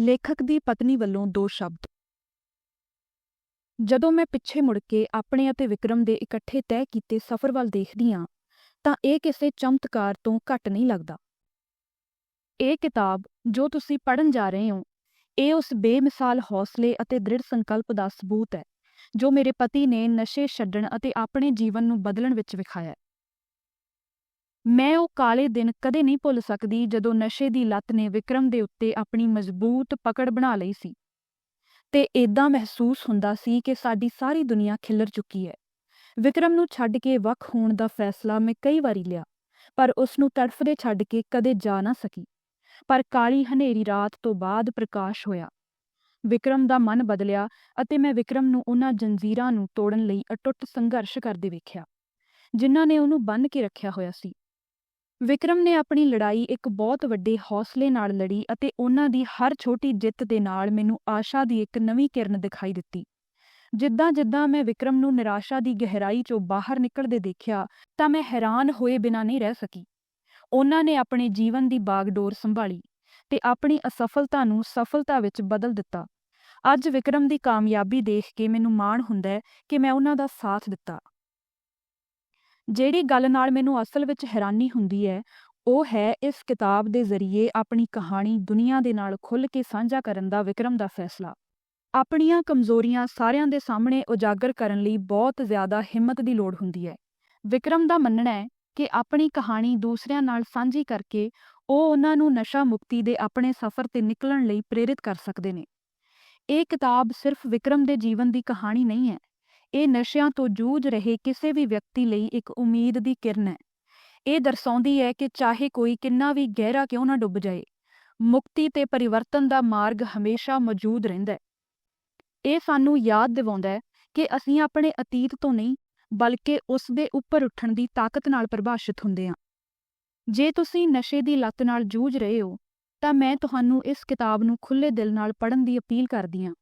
ਲੇਖਕ ਦੀ ਪਤਨੀ ਵੱਲੋਂ ਦੋ ਸ਼ਬਦ। ਜਦੋਂ ਮੈਂ ਪਿੱਛੇ ਮੁੜ ਕੇ ਆਪਣੇ ਅਤੇ ਵਿਕਰਮ ਦੇ ਇਕੱਠੇ ਤੈਅ ਕੀਤੇ ਸਫ਼ਰ ਵੱਲ ਦੇਖਦੀ ਹਾਂ, ਤਾਂ ਇਹ ਕਿਸੇ ਚਮਤਕਾਰ ਤੋਂ ਘੱਟ ਨਹੀਂ ਲੱਗਦਾ। ਇਹ ਕਿਤਾਬ ਜੋ ਤੁਸੀਂ ਪੜ੍ਹਨ ਜਾ ਰਹੇ ਹੋ, ਇਹ ਉਸ ਬੇਮਿਸਾਲ ਹੌਸਲੇ ਅਤੇ ਦ੍ਰਿੜ ਸੰਕਲਪ ਦਾ ਸਬੂਤ ਹੈ, ਜੋ ਮੇਰੇ ਪਤੀ ਨੇ ਨਸ਼ੇ ਛੱਡਣ ਅਤੇ ਆਪਣੇ ਜੀਵਨ ਨੂੰ ਬਦਲਣ ਵਿੱਚ ਵਿਖਾਇਆ ਮੈਂ ਉਹ ਕਾਲੇ ਦਿਨ ਕਦੇ ਨਹੀਂ ਭੁੱਲ ਸਕਦੀ ਜਦੋਂ ਨਸ਼ੇ ਦੀ ਲੱਤ ਨੇ ਵਿਕਰਮ ਦੇ ਉੱਤੇ ਆਪਣੀ ਮਜ਼ਬੂਤ ਪਕੜ ਬਣਾ ਲਈ ਸੀ। ਤੇ ਏਦਾਂ ਮਹਿਸੂਸ ਹੁੰਦਾ ਸੀ ਕਿ ਸਾਡੀ ਸਾਰੀ ਦੁਨੀਆ ਖਿਲਰ ਚੁੱਕੀ ਹੈ। ਵਿਕਰਮ ਨੂੰ ਛੱਡ ਕੇ ਵੱਖ ਹੋਣ ਦਾ ਫੈਸਲਾ ਮੈਂ ਕਈ ਵਾਰੀ ਲਿਆ, ਪਰ ਉਸ ਨੂੰ ਤੜਫਦੇ ਛੱਡ ਕੇ ਕਦੇ ਜਾ ਨਾ ਸਕੀ। ਪਰ ਕਾਲੀ ਹਨੇਰੀ ਰਾਤ ਤੋਂ ਬਾਅਦ ਪ੍ਰਕਾਸ਼ ਹੋਇਆ। ਵਿਕਰਮ ਦਾ ਮਨ ਬਦਲਿਆ ਅਤੇ ਮੈਂ ਵਿਕਰਮ ਨੂੰ ਉਹਨਾਂ ਜੰਜੀਰਾਂ ਨੂੰ ਤੋੜਨ ਲਈ ਅਟੁੱਟ ਸੰਘਰਸ਼ ਕਰਦੇ ਵੇਖਿਆ, ਜਿਨ੍ਹਾਂ ਨੇ ਉਹਨੂੰ ਬੰਨ੍ਹ ਕੇ ਰੱਖਿਆ ਹੋਇਆ ਸੀ। ਵਿਕਰਮ ਨੇ ਆਪਣੀ ਲੜਾਈ ਇੱਕ ਬਹੁਤ ਵੱਡੇ ਹੌਸਲੇ ਨਾਲ ਲੜੀ ਅਤੇ ਉਹਨਾਂ ਦੀ ਹਰ ਛੋਟੀ ਜਿੱਤ ਦੇ ਨਾਲ ਮੈਨੂੰ ਆਸ਼ਾ ਦੀ ਇੱਕ ਨਵੀਂ ਕਿਰਨ ਦਿਖਾਈ ਦਿੱਤੀ। ਜਿੱਦਾਂ ਜਿੱਦਾਂ ਮੈਂ ਵਿਕਰਮ ਨੂੰ ਨਿਰਾਸ਼ਾ ਦੀ ਗਹਿਰਾਈ 'ਚੋਂ ਬਾਹਰ ਨਿਕਲਦੇ ਦੇਖਿਆ, ਤਾਂ ਮੈਂ ਹੈਰਾਨ ਹੋਏ ਬਿਨਾਂ ਨਹੀਂ ਰਹਿ ਸਕੀ। ਉਹਨਾਂ ਨੇ ਆਪਣੇ ਜੀਵਨ ਦੀ ਬਾਗਡੋਰ ਸੰਭਾਲੀ ਤੇ ਆਪਣੀ ਅਸਫਲਤਾ ਨੂੰ ਸਫਲਤਾ ਵਿੱਚ ਬਦਲ ਦਿੱਤਾ। ਅੱਜ ਵਿਕਰਮ ਦੀ ਕਾਮਯਾਬੀ ਦੇਖ ਕੇ ਮੈਨੂੰ ਮਾਣ ਹੁੰਦਾ ਹੈ ਕਿ ਮੈਂ ਉਹਨਾਂ ਦਾ ਸਾਥ ਦਿੱਤਾ। ਜਿਹੜੀ ਗੱਲ ਨਾਲ ਮੈਨੂੰ ਅਸਲ ਵਿੱਚ ਹੈਰਾਨੀ ਹੁੰਦੀ ਹੈ, ਉਹ ਹੈ ਇਸ ਕਿਤਾਬ ਦੇ ਜ਼ਰੀਏ ਆਪਣੀ ਕਹਾਣੀ ਦੁਨੀਆ ਦੇ ਨਾਲ ਖੁੱਲ੍ਹ ਕੇ ਸਾਂਝਾ ਕਰਨ ਦਾ ਵਿਕਰਮ ਦਾ ਫੈਸਲਾ। ਆਪਣੀਆਂ ਕਮਜ਼ੋਰੀਆਂ ਸਾਰਿਆਂ ਦੇ ਸਾਹਮਣੇ ਉਜਾਗਰ ਕਰਨ ਲਈ ਬਹੁਤ ਜ਼ਿਆਦਾ ਹਿੰਮਤ ਦੀ ਲੋੜ ਹੁੰਦੀ ਹੈ। ਵਿਕਰਮ ਦਾ ਮੰਨਣਾ ਹੈ ਕਿ ਆਪਣੀ ਕਹਾਣੀ ਦੂਸਰਿਆਂ ਨਾਲ ਸਾਂਝੀ ਕਰਕੇ ਉਹ ਉਹਨਾਂ ਨੂੰ ਨਸ਼ਾ ਮੁਕਤੀ ਦੇ ਆਪਣੇ ਸਫ਼ਰ ਤੇ ਨਿਕਲਣ ਲਈ ਪ੍ਰੇਰਿਤ ਕਰ ਸਕਦੇ ਨੇ। ਇਹ ਕਿਤਾਬ ਸਿਰਫ ਵਿਕਰਮ ਦੇ ਜੀਵਨ ਦੀ ਕਹਾਣੀ ਨਹੀਂ ਹੈ ਇਹ ਨਸ਼ਿਆਂ ਤੋਂ ਜੂਝ ਰਹੇ ਕਿਸੇ ਵੀ ਵਿਅਕਤੀ ਲਈ ਇੱਕ ਉਮੀਦ ਦੀ ਕਿਰਨ ਹੈ। ਇਹ ਦਰਸਾਉਂਦੀ ਹੈ ਕਿ ਚਾਹੇ ਕੋਈ ਕਿੰਨਾ ਵੀ ਗਹਿਰਾ ਕਿਉਂ ਨਾ ਡੁੱਬ ਜਾਏ, ਮੁਕਤੀ ਤੇ ਪਰਿਵਰਤਨ ਦਾ ਮਾਰਗ ਹਮੇਸ਼ਾ ਮੌਜੂਦ ਰਹਿੰਦਾ ਹੈ। ਇਹ ਸਾਨੂੰ ਯਾਦ ਦਿਵਾਉਂਦਾ ਹੈ ਕਿ ਅਸੀਂ ਆਪਣੇ ਅਤੀਤ ਤੋਂ ਨਹੀਂ, ਬਲਕਿ ਉਸ ਦੇ ਉੱਪਰ ਉੱਠਣ ਦੀ ਤਾਕਤ ਨਾਲ ਪਰਿਭਾਸ਼ਿਤ ਹੁੰਦੇ ਹਾਂ। ਜੇ ਤੁਸੀਂ ਨਸ਼ੇ ਦੀ ਲੱਤ ਨਾਲ ਜੂਝ ਰਹੇ ਹੋ, ਤਾਂ ਮੈਂ ਤੁਹਾਨੂੰ ਇਸ ਕਿਤਾਬ ਨੂੰ ਖੁੱਲ੍ਹੇ ਦਿਲ ਨਾਲ ਪੜ੍ਹਨ ਦੀ ਅਪੀਲ ਕਰਦੀ ਹਾਂ।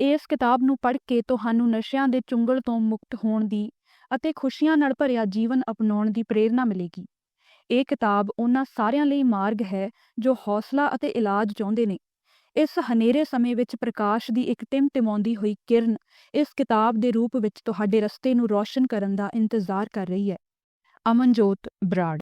ਇਸ ਕਿਤਾਬ ਨੂੰ ਪੜ੍ਹ ਕੇ ਤੁਹਾਨੂੰ ਨਸ਼ਿਆਂ ਦੇ ਚੁੰਗਲ ਤੋਂ ਮੁਕਤ ਹੋਣ ਦੀ ਅਤੇ ਖੁਸ਼ੀਆਂ ਨਾਲ ਭਰਿਆ ਜੀਵਨ ਅਪਣਾਉਣ ਦੀ ਪ੍ਰੇਰਣਾ ਮਿਲੇਗੀ। ਇਹ ਕਿਤਾਬ ਉਹਨਾਂ ਸਾਰਿਆਂ ਲਈ ਮਾਰਗ ਹੈ ਜੋ ਹੌਸਲਾ ਅਤੇ ਇਲਾਜ ਚਾਹੁੰਦੇ ਨੇ। ਇਸ ਹਨੇਰੇ ਸਮੇਂ ਵਿੱਚ ਪ੍ਰਕਾਸ਼ ਦੀ ਇੱਕ ਟਿਮਟਿਮਾਉਂਦੀ ਹੋਈ ਕਿਰਨ ਇਸ ਕਿਤਾਬ ਦੇ ਰੂਪ ਵਿੱਚ ਤੁਹਾਡੇ ਰਸਤੇ ਨੂੰ ਰੌਸ਼ਨ ਕਰਨ ਦਾ ਇੰਤਜ਼ਾਰ ਕਰ ਰਹੀ ਹੈ। ਅਮਨਜੋਤ ਬਰਾੜ